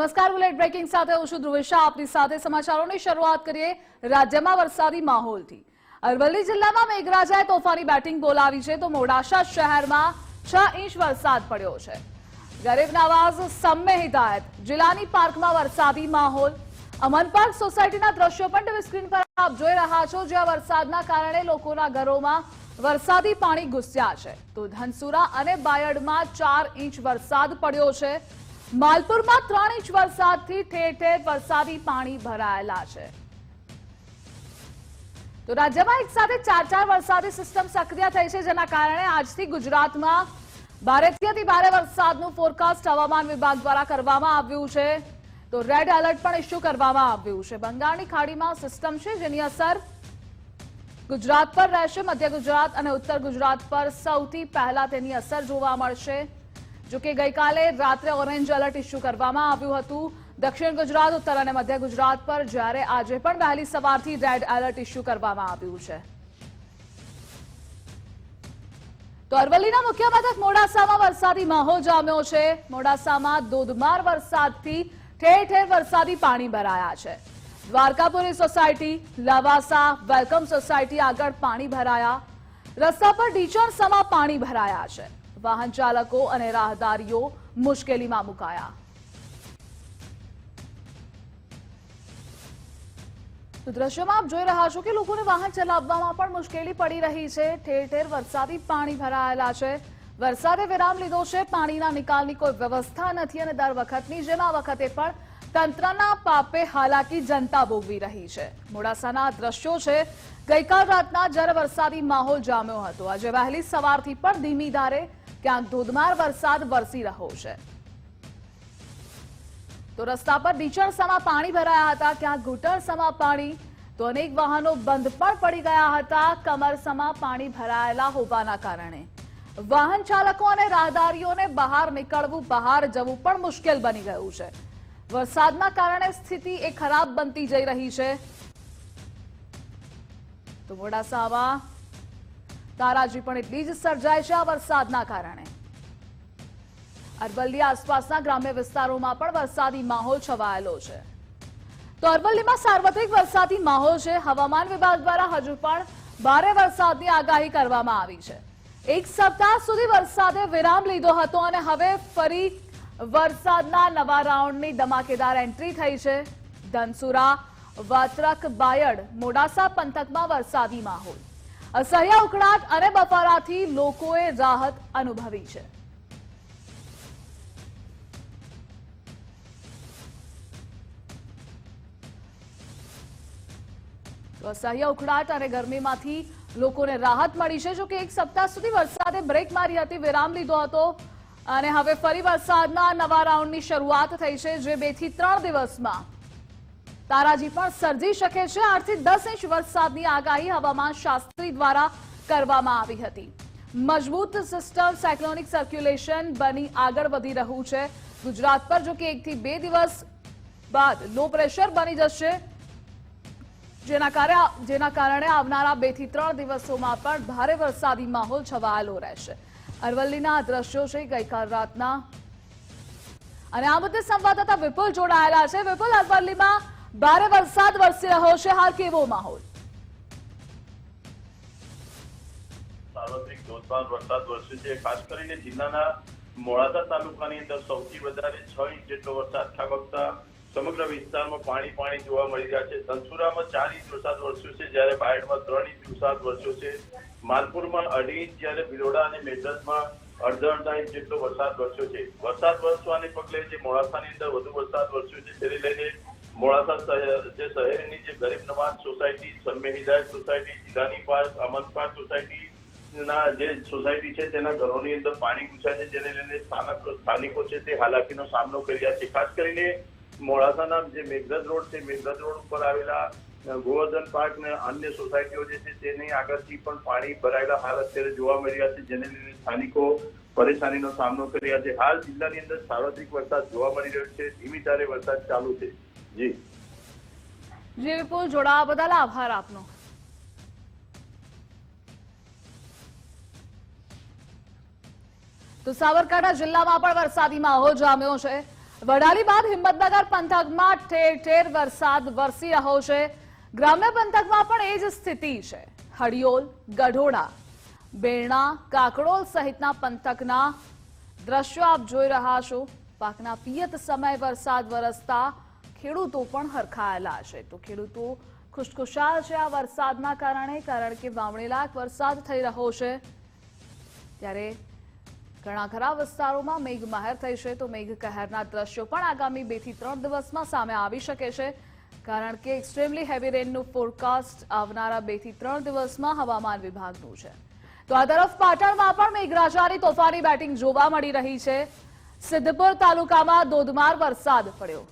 નમસ્કાર, bullet breaking સાથે હું છું ધ્રુવેશા. આપની સાથે સમાચારોની શરૂઆત કરીએ રાજ્યમાં વરસાદી માહોલથી. અરવલ્લી જિલ્લામાં મેઘરાજાએ તોફાની બેટિંગ બોલાવી છે તો મોડાસા શહેરમાં છ ઇંચ વરસાદ પડ્યો છે. ગરીબ નવાઝ, સમ્મે હિદાયત. જિલ્લાની પાર્કમાં વરસાદી માહોલ. અમન પાર્ક સોસાયટીના દ્રશ્યો પણ ટીવી સ્ક્રીન પર આપ જોઈ રહ્યા છો, જ્યાં વરસાદના કારણે લોકોના ઘરોમાં વરસાદી પાણી ઘૂસ્યા છે. તો ધનસુરા અને બાયડમાં ચાર ઇંચ વરસાદ પડ્યો છે. માલપુરમાં ત્રણ ઇંચ વરસાદથી ઠેર ઠેર વરસાદી પાણી ભરાયેલા છે. તો રાજ્યમાં એક સાથે ચાર ચાર વરસાદી સિસ્ટમ સક્રિય થઈ છે, જેના કારણે આજથી ગુજરાતમાં ભારેથી ભારે વરસાદનું ફોરકાસ્ટ હવામાન વિભાગ દ્વારા કરવામાં આવ્યું છે. તો રેડ એલર્ટ પણ ઇસ્યુ કરવામાં આવ્યું છે. બંગાળની ખાડીમાં સિસ્ટમ છે, જેની અસર ગુજરાત પર રહેશે, મધ્ય ગુજરાત અને ઉત્તર ગુજરાત પર સૌથી પહેલા તેની અસર જોવા મળશે. જો કે ગઈકાલે રાત્રે ઓરેન્જ એલર્ટ ઇસ્યુ કરવામાં આવ્યું હતું. દક્ષિણ ગુજરાત, ઉત્તર અને મધ્ય ગુજરાત પર જ્યારે આજે પણ વહેલી સવારથી રેડ એલર્ટ ઇસ્યુ કરવામાં આવ્યું છે. તો અરવલ્લીના મુખ્ય મથક મોડાસામાં વરસાદી માહોલ જામ્યો છે. મોડાસામાં ધોધમાર વરસાદથી ઠેર ઠેર વરસાદી પાણી ભરાયા છે. Dwarkapuri society, Lavasa, welcome society આગળ પાણી ભરાયા. રસ્તા પર ઢીચણ સમા પાણી ભરાયા છે. વાહન ચાલકો અને રાહદારીઓ મુશ્કેલીમાં મુકાયા. તો દ્રશ્યમાં આપ જોઈ રહ્યા છો કે લોકોને વાહન ચલાવવામાં પણ મુશ્કેલી પડી રહી છે. ઠેર ઠેર વરસાદી પાણી ભરાયેલા છે. વરસાદે વિરામ લીધો છે. પાણીના નિકાલની કોઈ વ્યવસ્થા નથી અને દર વખતની જેમ આ વખતે પણ તંત્રના પાપે હાલાકી જનતા ભોગવી રહી છે. મોડાસાના દ્રશ્યો છે. ગઈકાલ રાતના જ્યારે વરસાદી માહોલ જામ્યો હતો. આજે વહેલી સવારથી પણ ધીમી ધારે ક્યાંક ધોધમાર વરસાદ વરસી રહ્યો છે. તો રસ્તા પર ઢીચણ પાણી ભરાયા હતા, ક્યાંક ઘૂંટણસામાં પાણી, તો અનેક વાહનો બંધ પણ પડી ગયા હતા, કમર પાણી ભરાયેલા હોવાના કારણે. વાહન ચાલકો અને રાહદારીઓને બહાર નીકળવું, બહાર જવું પણ મુશ્કેલ બની ગયું છે. વરસાદના કારણે સ્થિતિ એ ખરાબ બનતી જઈ રહી છે. તો મોડાસામાં તારાજી પણ એટલી જ સર્જાય છે આ વરસાદના કારણે. અરવલ્લી આસપાસના ગ્રામ્ય વિસ્તારોમાં પણ વરસાદી માહોલ છવાયેલો છે. તો અરવલ્લીમાં સાર્વત્રિક વરસાદી માહોલ છે. હવામાન વિભાગ દ્વારા હજુ પણ ભારે વરસાદની આગાહી કરવામાં આવી છે. એક સપ્તાહ સુધી વરસાદે વિરામ લીધો હતો અને હવે ફરી વરસાદના નવા રાઉન્ડની ધમાકેદાર એન્ટ્રી થઈ છે. ધનસુરા, વાત્રક, બાયડ, મોડાસા પંથકમાં વરસાદી માહોલ. અસહ્ય ઉકળાટ અને બફારાથી લોકોએ રાહત અનુભવી છે. તો અસહ્ય ઉખડાટ અને ગરમીમાંથી લોકોને રાહત મળી છે. જો કે એક સપ્તાહ સુધી વરસાદે બ્રેક મારી હતી, વિરામ લીધો હતો અને હવે ફરી વરસાદના નવા રાઉન્ડની શરૂઆત થઈ છે, જે બેથી ત્રણ દિવસમાં તારાજી પણ સર્જી શકે છે. આઠથી દસ ઇંચ વરસાદની આગાહી હવામાન શાસ્ત્રી દ્વારા કરવામાં આવી હતી. મજબૂત સિસ્ટમ સાયક્લોનિક સર્ક્યુલેશન બની આગળ વધી રહ્યું છે. ગુજરાત પર જો કે એકથી બે દિવસ બાદ લો પ્રેશર બની જશે. જેના કારણે જેના કારણે આવનારા બેથી ત્રણ દિવસોમાં પણ ભારે વરસાદી માહોલ છવાયેલો રહેશે. અરવલ્લીના દ્રશ્યો છે ગઈકાલ રાતના. અને આ મુદ્દે સંવાદદાતા વિપુલ જોડાયેલા છે. વિપુલ, અરવલ્લીમાં ભારે વરસાદ વરસી રહ્યો છે હાલ કેવો માહોલ? સાર્વત્રિક ધોધમાર વરસાદ વરસ્યો છે. ખાસ કરીને જિલ્લાના મોડાસા તાલુકાની અંદર સૌથી વધારે છ ઇંચ જેટલો વરસાદ ખાબકતા સમગ્ર વિસ્તારમાં પાણી પાણી જોવા મળી રહ્યા છે. ધનસુરામાં ચાર ઇંચ વરસાદ વરસ્યો છે, જ્યારે બાયડમાં ત્રણ ઇંચ વરસાદ વરસ્યો છે. માલપુરમાં અઢી ઇંચ, જ્યારે ભિલોડા અને મેઘરજમાં અડધા અડધા ઇંચ જેટલો વરસાદ વરસ્યો છે. વરસાદ વરસવાને પગલે જે મોડાસાની અંદર વધુ વરસાદ વરસ્યો છે, તેને લઈને મોડાસા જે શહેરની જે Garib Nawaz society સમ્ય Hidayat society, Jilani park Aman park society ના જે સોસાયટી છે, તેના ઘરોની અંદર પાણી ઘૂસ્યા છે, જેને લઈને સ્થાનક સ્થાનિકો છે તે હાલાકીનો સામનો કરી રહ્યા છે. ખાસ કરીને મોડાસાના જે મેઘરજ રોડ છે, મેઘરજ રોડ ઉપર આવેલા ગોવર્ધન પાર્ક ને અન્ય સોસાયટીઓ જે છે, તેની આગળથી પણ પાણી ભરાયેલા હાલ અત્યારે જોવા મળી રહ્યા છે, જેને લઈને સ્થાનિકો પરેશાનીનો સામનો કરી રહ્યા છે. હાલ જિલ્લાની અંદર સાર્વત્રિક વરસાદ જોવા મળી રહ્યો છે. ધીમી ધારે વરસાદ ચાલુ છે. જી. જી, વિપુલ, જોડાવા બદલ આભાર આપનો. તો સાબરકાંઠા જિલ્લામાં પણ વરસાદી માહોલ જામ્યો છે. વડાલી બાદ હિંમતનગર પંથકમાં ઠેર ઠેર વરસાદ વરસી રહ્યો છે. ગ્રામ્ય પંથકમાં પણ એ જ સ્થિતિ છે. હડિયોલ ગઢોડા, બેરણા, કાકડોલ સહિતના પંથકના દ્રશ્યો આપ જોઈ રહ્યા છો. પાકના પિયત સમય વરસાદ વરસતા ખેડૂતો પણ હરખાયેલા છે. તો ખેડૂતો ખુશખુશાલ છે આ વરસાદના કારણે, કારણ કે વાવણી વરસાદ થઈ રહ્યો છે. ત્યારે ઘણા ખરા વિસ્તારોમાં મેઘ મહેર થઈ છે. તો મેઘ કહેરના દ્રશ્યો પણ આગામી બેથી ત્રણ દિવસમાં સામે આવી શકે છે. કારણ કે એક્સ્ટ્રીમલી હેવી રેનનું ફોરકાસ્ટ આવનારા બેથી ત્રણ દિવસમાં હવામાન વિભાગનું છે. તો આ તરફ પાટણમાં પણ મેઘરાજાની તોફાની બેટિંગ જોવા મળી રહી છે. સિદ્ધપુર તાલુકામાં ધોધમાર વરસાદ પડ્યો.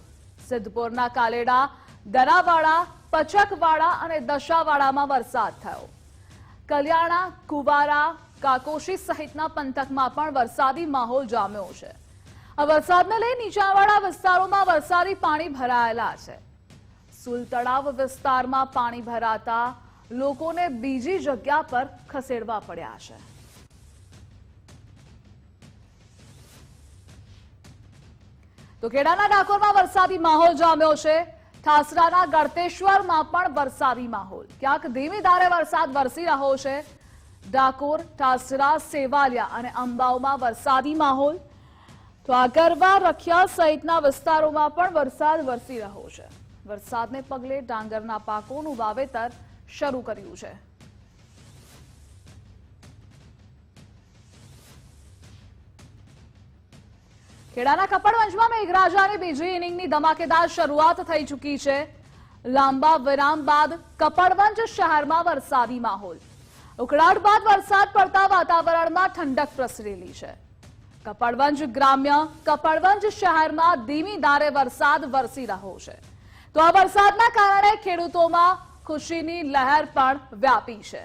સિદ્ધપુરના કાલેડા, દરાવાડા, પચકવાડા અને દશાવાડામાં વરસાદ થયો. કલ્યાણા, કુવારા, કાકોશી સહિતના પંથકમાં પણ વરસાદી માહોલ જામ્યો છે. આ વરસાદને લઈ નીચાણવાળા વિસ્તારોમાં વરસાદી પાણી ભરાયેલા છે. સુલ તળાવ વિસ્તારમાં પાણી ભરાતા લોકોને બીજી જગ્યા પર ખસેડવા પડ્યા છે. તો ખેડાના ડાકોરમાં વરસાદી માહોલ જામ્યો છે. ઠાસરાના ગળતેશ્વરમાં પણ વરસાદી માહોલ. ક્યાંક ધીમી ધારે વરસાદ વરસી રહ્યો છે. ડાકોર, ઠાસરા, સેવાલિયા અને અંબાઓમાં વરસાદી માહોલ. તો આગરવા રખિયા સહિતના વિસ્તારોમાં પણ વરસાદ વરસી રહ્યો છે. વરસાદને પગલે ડાંગરના પાકોનું વાવેતર શરૂ કર્યું છે. ખેડાના કપડવંજમાં મેઘરાજાની બીજી ઇનિંગની ધમાકેદાર શરૂઆત થઈ ચૂકી છે. લાંબા વિરામ બાદ કપડવંજ શહેરમાં વરસાદી માહોલ. ઉકળાટ બાદ વરસાદ પડતા વાતાવરણમાં ઠંડક પ્રસરેલી છે. કપડવંજ ગ્રામ્ય, કપડવંજ શહેરમાં ધીમી ધારે વરસાદ વરસી રહ્યો છે. તો આ વરસાદના કારણે ખેડૂતોમાં ખુશીની લહેર પણ વ્યાપી છે.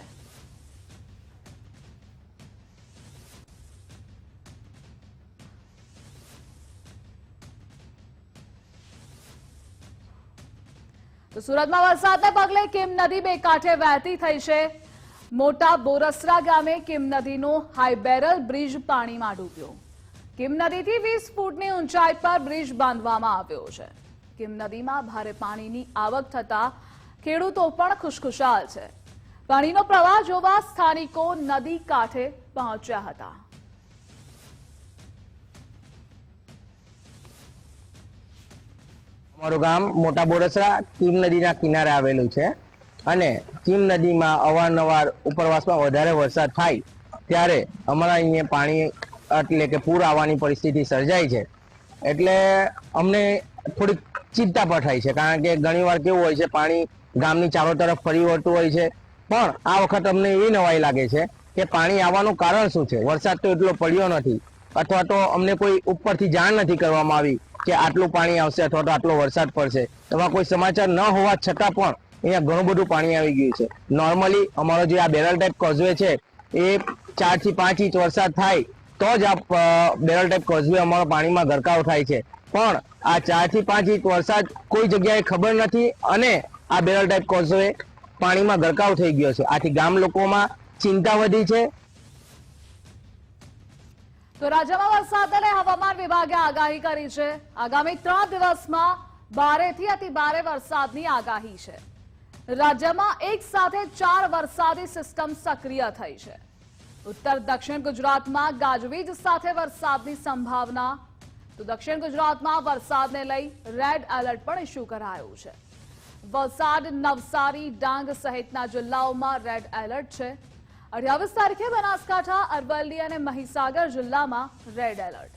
તો સુરતમાં વરસાદને પગલે કિમ નદી બે કાંઠે વહેતી થઈ છે. મોટા બોરસરા ગામે કિમ નદીનો હાઈબેરલ બ્રિજ પાણીમાં ડૂબ્યો. કિમ નદીથી વીસ ફૂટની ઊંચાઈ પર બ્રિજ બાંધવામાં આવ્યો છે. કિમ નદીમાં ભારે પાણીની આવક થતા ખેડૂતો પણ ખુશખુશાલ છે. પાણીનો પ્રવાહ જોવા સ્થાનિકો નદી કાંઠે પહોંચ્યા હતા. અમારું ગામ મોટા બોરસરા કીમ નદીના કિનારે આવેલું છે. અને કીમ નદીમાં અવારનવાર ઉપરવાસમાં વધારે વરસાદ થાય ત્યારે અમારા અહીંયા પાણી એટલે કે પૂર આવવાની પરિસ્થિતિ સર્જાય છે. એટલે અમને થોડીક ચિંતા પણ થાય છે, કારણ કે ઘણીવાર કેવું હોય છે, પાણી ગામની ચારો તરફ ફરી વળતું હોય છે. પણ આ વખત અમને એવી નવાઈ લાગે છે કે પાણી આવવાનું કારણ શું છે? વરસાદ તો એટલો પડ્યો નથી. અથવા તો અમને કોઈ ઉપરથી જાણ નથી કરવામાં આવી કે આટલું પાણી આવશે અથવા તો આટલો વરસાદ પડશે. એમાં કોઈ સમાચાર ન હોવા છતાં પણ અહીંયા ઘણું બધું પાણી આવી ગયું છે. નોર્મલી અમારો જે આ બેરલ ટાઈપ કોઝવે છે, એ ચારથી પાંચ ઇંચ વરસાદ થાય, તો જ આ બેરલ ટાઈપ કોઝવે અમારો પાણીમાં ગરકાવ થાય છે. પણ આ ચારથી પાંચ ઇંચ વરસાદ કોઈ જગ્યાએ ખબર નથી અને આ બેરલ ટાઈપ કોઝવે પાણીમાં ગરકાવ થઈ ગયો છે. આથી ગામ લોકોમાં ચિંતા વધી છે તો રાજ્યમાં વરસાદ અને હવામાન વિભાગે આગાહી કરી છે. આગામી ત્રણ દિવસમાં ભારેથી અતિ ભારે વરસાદની આગાહી છે. રાજ્યમાં એક સાથે ચાર વરસાદી સિસ્ટમ સક્રિય થઈ છે. ઉત્તર દક્ષિણ ગુજરાતમાં ગાજવીજ સાથે વરસાદની સંભાવના. તો દક્ષિણ ગુજરાતમાં વરસાદને લઈ રેડ એલર્ટ પણ ઇસ્યુ કરાયું છે. વલસાડ, નવસારી, ડાંગ સહિતના જિલ્લાઓમાં રેડ એલર્ટ છે. અઠ્યાવીસ તારીખે બનાસકાંઠા અરવલ્લી અને મહીસાગર જિલ્લામાં રેડ એલર્ટ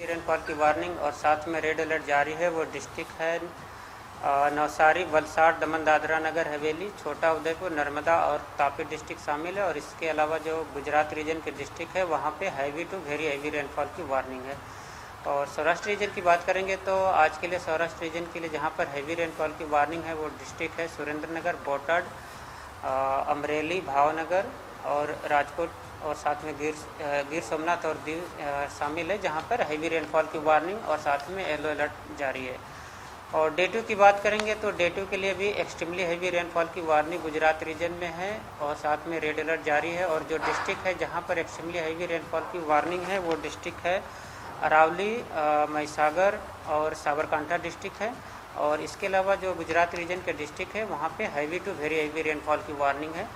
रेनफॉल की वार्निंग और साथ में रेड अलर्ट जारी है वो डिस्ट्रिक्ट है अ, नवसारी वलसाड़ दमन दादरा नगर हवेली छोटा उदयपुर नर्मदा और तापी डिस्ट्रिक्ट शामिल है और इसके अलावा जो गुजरात रीजन के डिस्ट्रिक्ट है वहाँ पे heavy to very heavy rainfall की वार्निंग है और सौराष्ट्र रीजन की बात करेंगे तो आज के लिए सौराष्ट्र रीजन के लिए जहाँ पर हैवी रेनफॉल की वार्निंग है, वो डिस्ट्रिक्ट है सुरेंद्र नगर बोटाड अमरेली, भावनगर और राजकोट और साथ में गिर गिर सोमनाथ और दीव शामिल है जहाँ पर हैवी रेनफॉल की वार्निंग और साथ में येलो अलर्ट जारी है। और डे टू की बात करेंगे तो डे टू के लिए भी एक्सट्रीमली हैवी रेनफॉल की वार्निंग गुजरात रीजन में है और साथ में रेड अलर्ट जारी है और जो डिस्ट्रिक्ट है जहाँ पर एक्सट्रीमली हैवी रेनफॉल की वार्निंग है, वो डिस्ट्रिक्ट है अरावली महिसागर और साबरकांठा डिस्ट्रिक्ट है। और इसके अलावा जो गुजरात रीजन के डिस्ट्रिक्ट है, वहाँ पे heavy to very heavy rainfall की वार्निंग है।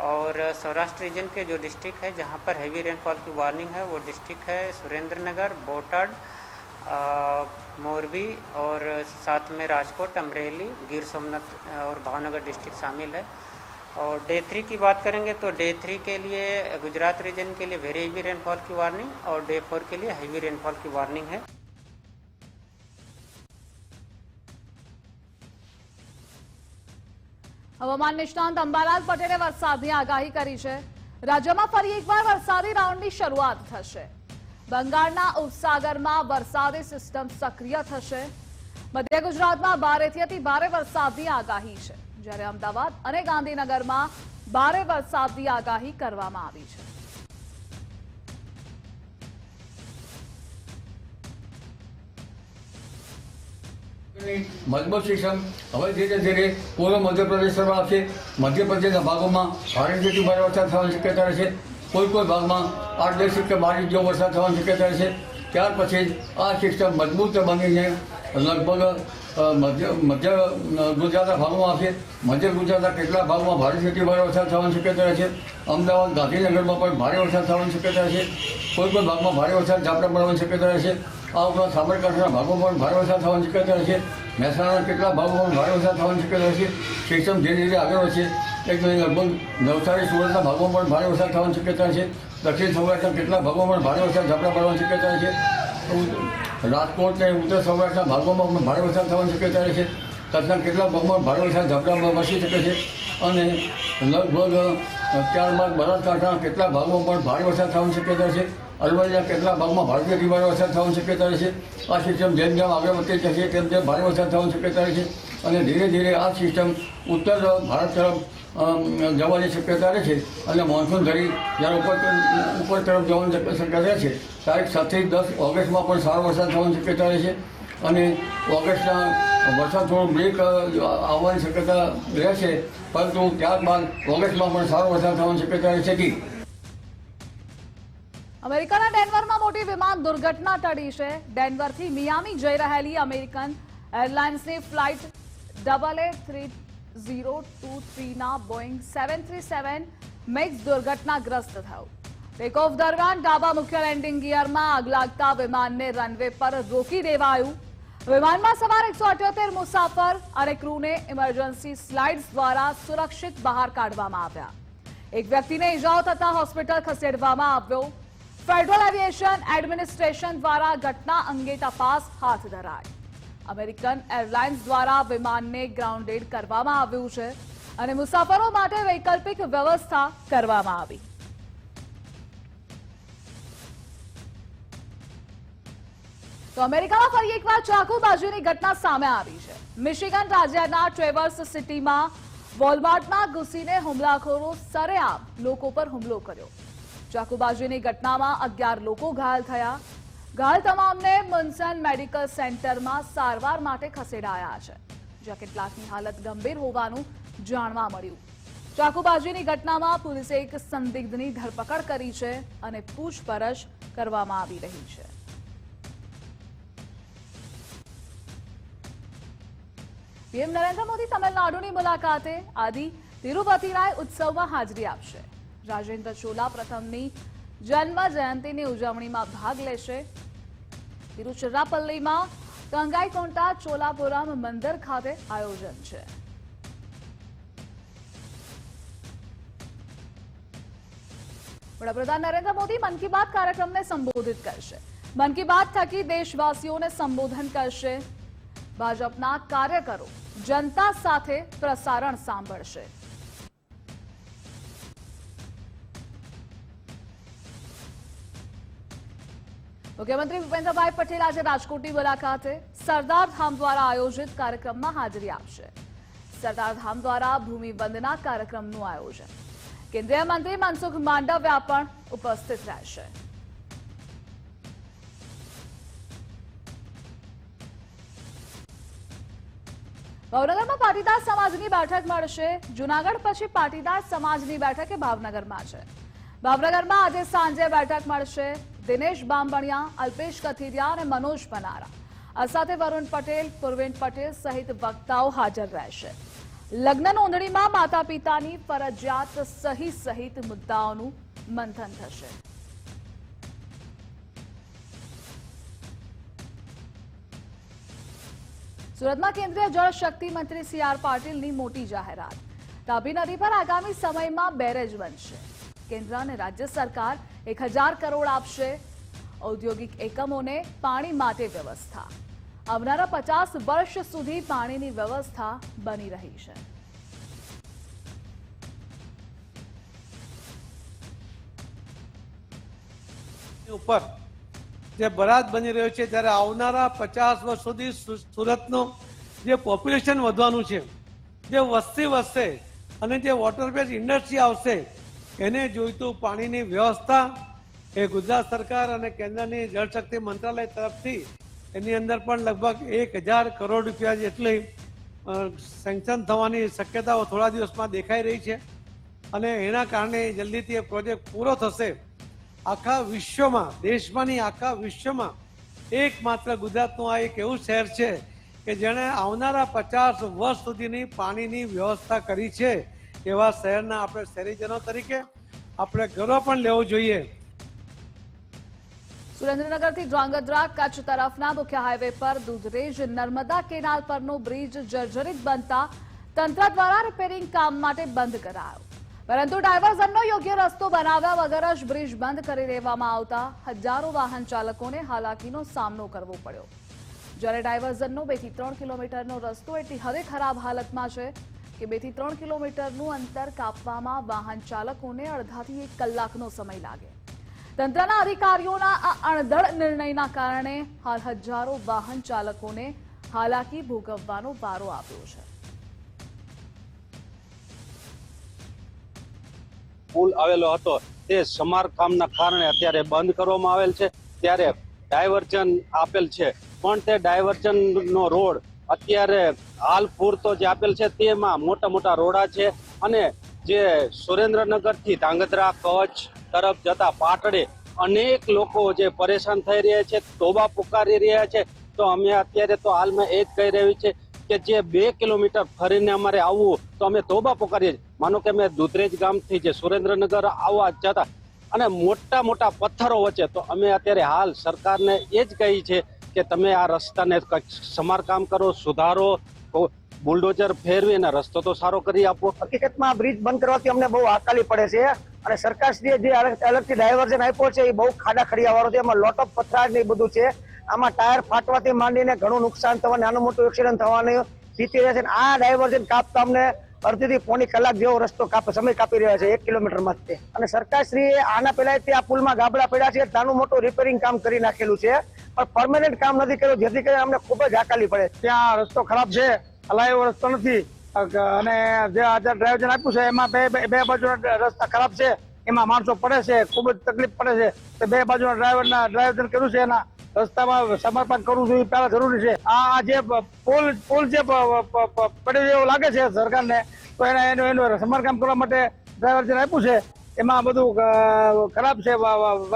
और सौराष्ट्र रीजन के जो डिस्ट्रिक्ट है, जहाँ पर हैवी रेनफॉल की वार्निंग है, वो डिस्ट्रिक्ट है सुरेंद्र नगर बोटाड मोरबी और साथ में राजकोट, अमरेली, गिर सोमनाथ और भावनगर डिस्ट्रिक्ट शामिल है। और डे थ्री की बात करेंगे तो डे थ्री के लिए गुजरात रीजन के लिए वेरी हेवी रेनफॉल की वार्निंग और डे फोर के लिए हैवी रेनफॉल की वार्निंग है હવામાન નિષ્ણાંત અંબાલાલ પટેલે વરસાદની આગાહી કરી છે રાજ્યમાં ફરી એકવાર વરસાદી રાઉન્ડની શરૂઆત થશે બંગાળના ઉપસાગરમાં વરસાદી સિસ્ટમ સક્રિય થશે મધ્ય ગુજરાતમાં ભારેથી અતિ ભારે વરસાદની આગાહી છે જ્યારે અમદાવાદ અને ગાંધીનગરમાં ભારે વરસાદની આગાહી કરવામાં આવી છે. મજબૂત સિસ્ટમ. હવે ધીરે ધીરે પૂર્વ મધ્યપ્રદેશ તરફ આવશે. મધ્યપ્રદેશના ભાગોમાં ભારેથી ભારે વરસાદ થવાની શક્યતા રહેશે. કોઈ કોઈ ભાગમાં આઠ દસ કે બાર ઇંચ વરસાદ થવાની શક્યતા રહેશે. ત્યાર પછી આ સિસ્ટમ મજબૂત બનીને લગભગ મધ્ય મધ્ય ગુજરાતના ભાગોમાં આવશે મધ્ય ગુજરાતના કેટલાક ભાગમાં ભારે સૌથી ભારે વરસાદ થવાની શક્યતા છે. અમદાવાદ ગાંધીનગરમાં પણ ભારે વરસાદ થવાની શક્યતા છે. કોઈ પણ ભાગમાં ભારે વરસાદ ઝાપટા પડવાની શક્યતા છે. આ ઉપરાંત સાબરકાંઠાના ભાગો પણ ભારે વરસાદ થવાની શક્યતા રહેશે મહેસાણાના કેટલાક ભાગોમાં પણ ભારે વરસાદ થવાની શક્યતા છે. સિસ્ટમ ધીરે ધીરે આગળ વધશે. એક લગભગ નવસારી, સુરતના ભાગો પણ ભારે વરસાદ થવાની શક્યતા છે. દક્ષિણ સૌરાષ્ટ્રના કેટલાક ભાગોમાં પણ ભારે વરસાદ ઝાપટા પડવાની શક્યતા છે. રાજકોટ ને ઉત્તર સૌરાષ્ટ્રના ભાગોમાં ભારે વરસાદ થવાની શક્યતા રહેશે તથા કેટલાક ભાગમાં ભારે વરસાદ ઝાપટા વસી શકે છે અને લગભગ ત્યારબાદ બનાસકાંઠાના કેટલાક ભાગોમાં પણ ભારે વરસાદ થવાની શક્યતા છે. અરવલ્લીના કેટલાક ભાગમાં અતિ ભારે વરસાદ થવાની શક્યતા રહેશે આ સિસ્ટમ જેમ જેમ આગળ વધતી જશે, તેમ તેમ ભારે વરસાદ થવાની શક્યતા રહેશે અને ધીરે ધીરે આ સિસ્ટમ ઉત્તર ભારત તરફ જવાની શક્યતા રહે છે, અને મોન્સૂન ધરી જ્યારે ઉપર ઉપર તરફ જવાની શક- શક્યતા રહે છે, તારીખ સાતથી દસ ઓગસ્ટમાં પણ સારો વરસાદ થવાની શક્યતા રહે છે, અને ઓગસ્ટના વરસાદ થોડો બ્રેક આવવાની શક્યતા રહે છે, પરંતુ ત્યારબાદ ઓગસ્ટમાં પણ સારો વરસાદ થવાની શક્યતા રહે છે કે. અમેરિકાના ડેનવરમાં મોટી વિમાન દુર્ઘટના ટળી છે. ડેનવરથી મિયામી જઈ રહેલી American એરલાઇન્સની flight double A three zero two થ્રીના Boeing seven three seven max દુર્ઘટનાગ્રસ્ત થયું. ટેકઓફ દરમિયાન ડાબા મુખ્ય લેન્ડિંગ ગિયરમાં આગ લાગતા વિમાનને રનવે પર રોકી દેવાયું. વિમાનમાં સવાર એકસો અઠ્યોતેર મુસાફર અને ક્રૂને ઇમરજન્સી સ્લાઇડ્સ દ્વારા સુરક્ષિત બહાર કાઢવામાં આવ્યા. એક વ્યક્તિને ઇજાઓ થતા હોસ્પિટલ ખસેડવામાં આવ્યો. ફેડરલ એવિએશન એડમિનિસ્ટ્રેશન દ્વારા ઘટના અંગે તપાસ હાથ ધરાઈ. અમેરિકન એરલાઇન્સ દ્વારા વિમાનને ગ્રાઉન્ડેડ કરવામાં આવ્યું છે અને મુસાફરો માટે વૈકલ્પિક વ્યવસ્થા કરવામાં આવી. તો અમેરિકામાં ફરી એકવાર ચાકુબાજીની ઘટના સામે આવી છે. મિશિગન રાજ્યના ટ્રેવર્સ સિટીમાં વોલમાર્ટમાં ઘૂસીને હુમલાખોરો સરેઆમ લોકો પર હુમલો કર્યો. ચાકુબાજીની ઘટનામાં અગિયાર લોકો ઘાયલ થયા. ઘાયલ તમામને મુન્સન મેડિકલ સેન્ટરમાં સારવાર માટે ખસેડાયા છે, જ્યાં કેટલાકની હાલત ગંભીર હોવાનું જાણવા મળ્યું. ચાકુબાજીની ઘટનામાં પોલીસે એક સંદિગ્ધની ધરપકડ કરી છે અને પૂછપરછ કરવામાં આવી રહી છે. પીએમ નરેન્દ્ર મોદી તમિલનાડુની મુલાકાતે આદિ તિરુપતિરાય ઉત્સવમાં હાજરી આપશે. રાજેન્દ્ર ચોલા પ્રથમની જન્મ જયંતિની ઉજવણીમાં ભાગ લેશે તિરુચિરાપલ્લીમાં કંગાઈકોંટા ચોલાપુરમ મંદિર ખાતે આયોજન છે. વડાપ્રધાન નરેન્દ્ર મોદી મન કી બાત કાર્યક્રમને સંબોધિત કરશે. મન કી બાત થકી દેશવાસીઓને સંબોધન કરશે. ભાજપના કાર્યકરો જનતા સાથે પ્રસારણ સાંભળશે. મુખ્યમંત્રી ભૂપેન્દ્રભાઈ પટેલ આજે રાજકોટની મુલાકાતે સરદાર ધામ દ્વારા આયોજિત કાર્યક્રમમાં હાજરી આપશે. સરદાર ધામ દ્વારા ભૂમિ વંદના કાર્યક્રમનું આયોજન. કેન્દ્રીય મંત્રી મનસુખ માંડવ્યા પણ ઉપસ્થિત રહેશે. ભાવનગરમાં પાટીદાર સમાજની બેઠક મળશે. જુનાગઢ પછી પાટીદાર સમાજની બેઠક એ ભાવનગરમાં છે. ભાવનગરમાં આજે સાંજે બેઠક મળશે. દિનેશ બામણિયા અલ્પેશ કથિરિયા અને મનોજ પનારા. આ સાથે વરુણ પટેલ પૂર્વેન પટેલ સહિત વક્તાઓ હાજર રહેશે. લગ્ન નોંધણીમાં માતા પિતાની ફરજિયાત સહી સહિત મુદ્દાઓનું મંથન થશે. સુરતમાં કેન્દ્રીય જળ શક્તિ મંત્રી સી આર પાટીલની મોટી જાહેરાત. તાપી નદી પર આગામી સમયમાં બેરેજ બનશે. કેન્દ્ર અને રાજ્ય સરકાર એક કરોડ આપશે. ઔદ્યોગિક એકમોને પાણી માટે વ્યવસ્થા. આવનારા પચાસ વર્ષ સુધી પાણીની વ્યવસ્થા બની રહી છે. ઉપર જે બરાત બની રહ્યો છે ત્યારે આવનારા પચાસ વર્ષ સુધી સુરતનું જે પોપ્યુલેશન વધવાનું છે, જે વસ્તી વધશે અને જે વોટર બેઝ ઇન્ડસ્ટ્રી આવશે એને જોઈતું પાણીની વ્યવસ્થા એ ગુજરાત સરકાર અને કેન્દ્રની જળશક્તિ મંત્રાલય તરફથી એની અંદર પણ લગભગ એક હજાર કરોડ રૂપિયા જેટલી સેન્કશન થવાની શક્યતાઓ થોડા દિવસમાં દેખાઈ રહી છે અને એના કારણે જલ્દીથી એ પ્રોજેક્ટ પૂરો થશે. આખા વિશ્વમાં, દેશમાંની આખા વિશ્વમાં એકમાત્ર ગુજરાતનું આ એક એવું શહેર છે કે જેણે આવનારા પચાસ વર્ષ સુધીની પાણીની વ્યવસ્થા કરી છે. એવા શહેરના આપણે શહેરીજનો તરીકે આપણે ગર્વ પણ લેવો જોઈએ. સુરેન્દ્રનગરથી ધ્રાંગધ્રા કચ્છ તરફના મુખ્ય હાઈવે પર દૂધરેજ નર્મદા કેનાલ પરનો બ્રિજ જર્જરિત બનતા તંત્ર દ્વારા રિપેરિંગ કામ માટે બંધ કરાયો. પરંતુ ડાયવર્ઝનનો યોગ્ય રસ્તો બનાવ્યા વગર જ બ્રિજ બંધ કરી દેવામાં આવતા હજારો વાહન ચાલકોને હાલાકીનો સામનો કરવો પડ્યો. જ્યારે ડાયવર્ઝનનો બેથી ત્રણ કિલોમીટરનો રસ્તો એટલી હવે ખરાબ હાલતમાં છે કે બેથી ત્રણ કિલોમીટરનું અંતર કાપવામાં વાહન ચાલકોને અડધાથી એક કલાકનો સમય લાગે. તંત્રના અધિકારીઓના આ અણધડ નિર્ણયના કારણે હાલ હજારો વાહન ચાલકોને હાલાકી ભોગવવાનો વારો આવ્યો છે. પુલ આવેલો હતો, તે સમારકામના કારણે અત્યારે બંધ કરવામાં આવેલ છે, ત્યારે ડાયવર્જન આપેલ છે, પણ તે ડાયવર્જન નો રોડ અત્યારે હાલ પૂરતો જે આપેલ છે તેમાં મોટા મોટા રોડા છે અને જે સુરેન્દ્રનગરથી ધાંગધ્રા, કચ્છ તરફ જતા પાટડે અનેક લોકો જે પરેશાન થઈ રહ્યા છે, તોબા પુકારી રહ્યા છે તો અમે અત્યારે તો હાલમાં એ જ કહી રહ્યું છે કે જે બે કિલોમીટર ફરીને અમારે આવવું, તો અમે તોબા પોકારીએ. માનો કે અમે દુધરેજ ગામથી જે સુરેન્દ્રનગર આવવા જતા અને મોટા મોટા પથ્થરો વચ્ચે તો અમે અત્યારે હાલ સરકારને એ જ કહી છે કે તમે આ રસ્તાને સમારકામ કરો, સુધારો બુલડોઝર ફેરવી અને રસ્તો તો સારો કરી આપો. હકીકતમાં બ્રિજ બંધ કરવાથી અમને બહુ આકાલી પડે છે અને સરકારશ્રીએ જે અલગથી ડાયવર્ઝન આપ્યો છે એ બહુ ખાડા ખડિયા વાળો છે, એમાં લોટ ઓફ પથરાજ ને બધું છે. આમાં ટાયર ફાટવાથી માંડીને ઘણું નુકસાન થવા નાનું મોટું એક્સિડન્ટ થવાની સ્થિતિ રહે છે આ ડાયવર્ઝન કાપતા અમને અડધીથી પોણી કલાક જેવો રસ્તો સમય કાપી રહ્યા છે, એક કિલોમીટરમાં અને સરકારશ્રીએ આના પહેલા આ પુલમાં ગાબડા પડ્યા છે, નાનું મોટું રિપેરિંગ કામ કરી નાખેલું છે. પણ પરમાનન્ટ કામ નથી કર્યું, જેથી કરીને અમને ખૂબ જ આકાલી પડે. ત્યાં રસ્તો ખરાબ છે, હલાયો રસ્તો નથી. અને જે આજે ડ્રાઈવર આપ્યું છે, એમાં બે, બે- બે બાજુના રસ્તા ખરાબ છે. એમાં માણસો પડે છે, ખૂબ જ તકલીફ પડે છે. બે બાજુના ડ્રાઈવરના ડ્રાઈવર કર્યું છે એના રસ્તામાં સમર્પણ કરવું જોઈએ પહેલા જરૂરી છે. આ જે પુલ પુલ જે પડ્યો એવું લાગે છે સરકારને, તો એને એનું એનું સમારકામ કરવા માટે ડ્રાઈવર જે આપ્યું છે. એમાં બધું ખરાબ છે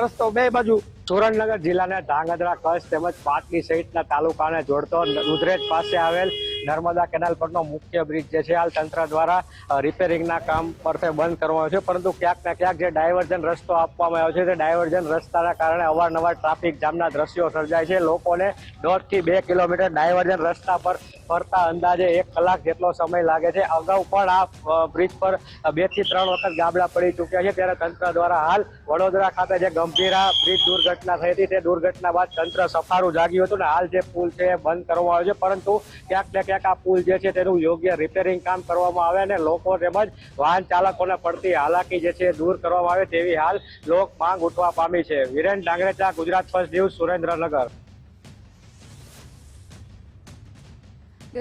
રસ્તો બે બાજુ. સુરેન્દ્રનગર જિલ્લાના ધાંગધ્રા કચ્છ તેમજ પાટડી સહિતના તાલુકાને જોડતો રુદ્રેજ પાસે આવેલ નર્મદા કેનાલ પરનો મુખ્ય બ્રિજ જે છે, હાલ તંત્ર દ્વારા રિપેરિંગના કામ પરતે બંધ કરવામાં આવ્યો છે. પરંતુ ક્યાંક ને ક્યાંક જે ડાયવર્ઝન રસ્તો આપવામાં આવ્યો છે, તે ડાયવર્ઝન રસ્તાના કારણે અવારનવાર ટ્રાફિક જામના દ્રશ્યો સર્જાય છે. લોકોને દોઢથી બે કિલોમીટર ડાયવર્ઝન રસ્તા પર ફરતા અંદાજે એક કલાક જેટલો સમય લાગે છે. અગાઉ પણ આ બ્રિજ પર બેથી ત્રણ વખત ગાબડા પડી ચૂક્યા છે. ત્યારે તંત્ર દ્વારા હાલ વડોદરા ખાતે જે ગંભીરા બ્રિજ દુર્ઘટના થઈ હતી, તે દુર્ઘટના બાદ તંત્ર સફારું જાગ્યું હતું ને હાલ જે પુલ છે એ બંધ કરવામાં આવ્યો છે. પરંતુ ક્યાંક ને ક્યાંક આ પુલ જે છે તેનું યોગ્ય રિપેરિંગ કામ કરવામાં આવે અને લોકો તેમજ વાહન ચાલકોને પડતી હાલાકી જે છે દૂર કરવામાં આવે તેવી હાલ લોક માંગ ઉઠવા પામી છે. Viren Dangarecha, Gujarat first news, Surendranagar.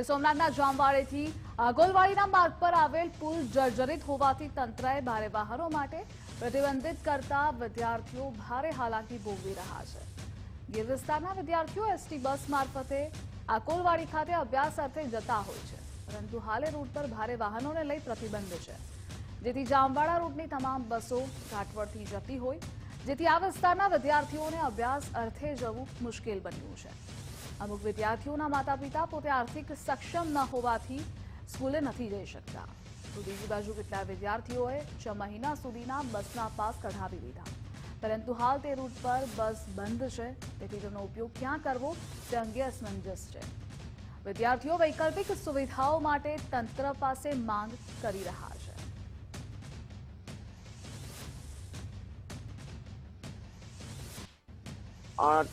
સોમનાથના જામવાડીથી આગોલવાડીના માર્ગ પર આવેલ પુલ જર્જરિત હોવાથી તંત્રએ ભારે વાહનો માટે પ્રતિબંધિત કરતા વિદ્યાર્થીઓ ભારે હાલાકી ભોગવી રહ્યા છે. ગીર વિસ્તારના વિદ્યાર્થીઓ એસટી બસ મારફતે આકોલવાડી ખાતે અભ્યાસ અર્થે જતા હોય છે, પરંતુ હાલે રૂટ પર ભારે વાહનોને લઈ પ્રતિબંધ છે. જેથી જામવાડા રૂટની તમામ બસો ઘાટવડથી જતી હોય, જેથી આ વિસ્તારના વિદ્યાર્થીઓને અભ્યાસ અર્થે જવું મુશ્કેલ બન્યું છે. અમુક વિદ્યાર્થીઓના માતા પિતા પોતે આર્થિક સક્ષમ ન હોવાથી સ્કૂલે નથી જઈ શકતા. તો બીજી બાજુ કેટલા વિદ્યાર્થીઓએ છ મહિના સુધીના બસના પાસ કઢાવી લીધા. પરંતુ હાલ તે રૂટ પર બસ બંધ છે. તેથી તેનો ઉપયોગ ક્યાં કરવો તે અંગે અસમંજસ છે. વિદ્યાર્થીઓ વૈકલ્પિક સુવિધાઓ માટે તંત્ર પાસે માંગ કરી રહ્યા છે.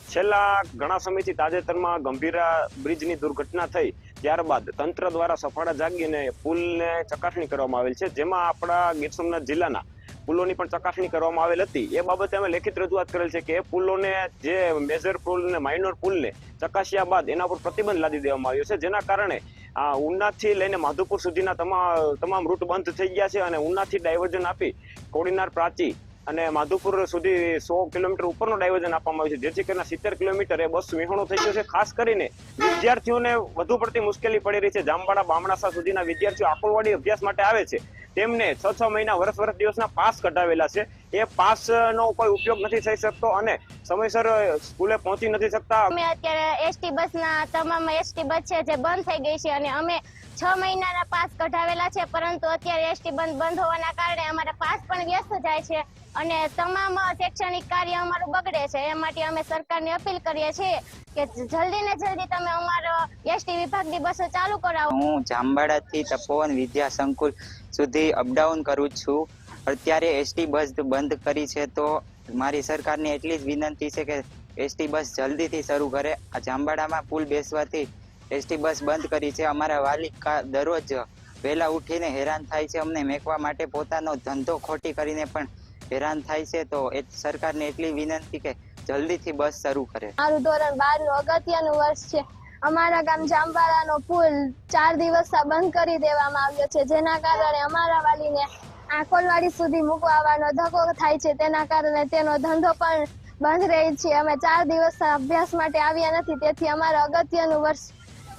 છેલ્લા ઘણા સમયથી તાજેતરમાં ગંભીરા બ્રિજની દુર્ઘટના થઈ. ત્યારબાદ તંત્ર દ્વારા સફાળા જાગીને પુલને ચકાસણી કરવામાં આવેલ છે. જેમાં આપણા ગીર સોમનાથ જિલ્લાના પુલોની પણ ચકાસણી કરવામાં આવેલ હતી. એ બાબતે અમે લેખિત રજૂઆત કરેલ છે કે પુલોને જે મેજર પુલ ને માઇનોર પુલને ચકાસ્યા બાદ એના પર પ્રતિબંધ લાદી દેવામાં આવ્યો છે. જેના કારણે આ ઉનાથી લઈને માધુપુર સુધીના તમામ તમામ રૂટ બંધ થઈ ગયા છે અને ઉનાથી ડાયવર્ઝન આપી કોડીનાર પ્રાચી અને માધુપુર સુધી સો કિલોમીટર ઉપરનો ડાયવર્ઝન આપવામાં આવ્યું છે. જેથી કરીને સિત્તેર કિલોમીટર એ બસ વિહોણો થઈ ગયો છે. ખાસ કરીને વિદ્યાર્થીઓને વધુ પડતી મુશ્કેલી પડી રહી છે. જામવાડા, બામણાસા સુધીના વિદ્યાર્થીઓ આકોલવાડી અભ્યાસ માટે આવે છે. તેમને છ છ મહિના વર્ષ વર્ષ દિવસના પાસ કઢાવેલા છે. એ પાસ નો કોઈ ઉપયોગ નથી થઈ શકતો અને સમયસર સ્કૂલે પહોંચી નથી શકતા. અમે અત્યારે એસટી બસના તમામ એસટી બસ છે જે બંધ થઈ ગઈ છે અને અમે છ મહિનાના પાસ કઢાવેલા છે, પરંતુ અત્યારે એસટી બંધ બંધ હોવાના કારણે અમારા પાસ પણ વ્યસ્ત જાય છે અને તમામ શૈક્ષણિક કાર્ય અમારું બગડે છે. એ માટે અમે સરકારને અપીલ કરીએ છીએ કે જલ્દી ને જલ્દી તમે અમારો એસટી વિભાગની બસો ચાલુ કરાવો. હું જામબાડાથી તપોવન વિદ્યા સંકુલ સુધી અપડાઉન કરું છું. અત્યારે એસટી બસ બંધ કરી છે, તો મારી સરકારને એટલી જ વિનંતી છે કે એસટી બસ જલ્દીથી શરૂ કરે. આ જામબાડામાં પુલ બેસવાથી એસટી બસ બંધ કરી છે. અમારા વાલી દરરોજ વહેલા ઉઠીને હેરાન થાય છે. અમને મેકવા માટે પોતાનો ધંધો ખોટી કરીને પણ હેરાન થાય છે. તો એ સરકારને એટલી વિનંતી કે જલ્દીથી બસ શરૂ કરે. મારું ધોરણ બારનું અગત્યનું વર્ષ છે. અમારા ગામ જામવાળાનો પુલ ચાર દિવસ બંધ કરી દેવામાં આવ્યો છે. જેના કારણે અમારા વાલીને આકોલવાડી સુધી મૂકવા આવવાનો ધક્કો થાય છે. તેના કારણે તેનો ધંધો પણ બંધ રહે છે. અમે ચાર દિવસ અભ્યાસ માટે આવ્યા નથી. તેથી અમારા અગત્યનું વર્ષ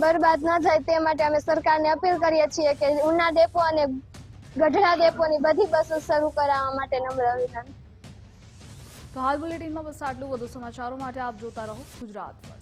બરબાદ ન થાય તે માટે અમે સરકારને અપીલ કરીએ છીએ કે ઉના ડેપો અને ગઢડા ડેપોની બધી બસો શરૂ કરાવવા માટે નમ્ર વિનંતી તો હાલ બુલેટિનમાં બસ આટલું. વધુ સમાચારો માટે આપ જોતા રહો ગુજરાત. પર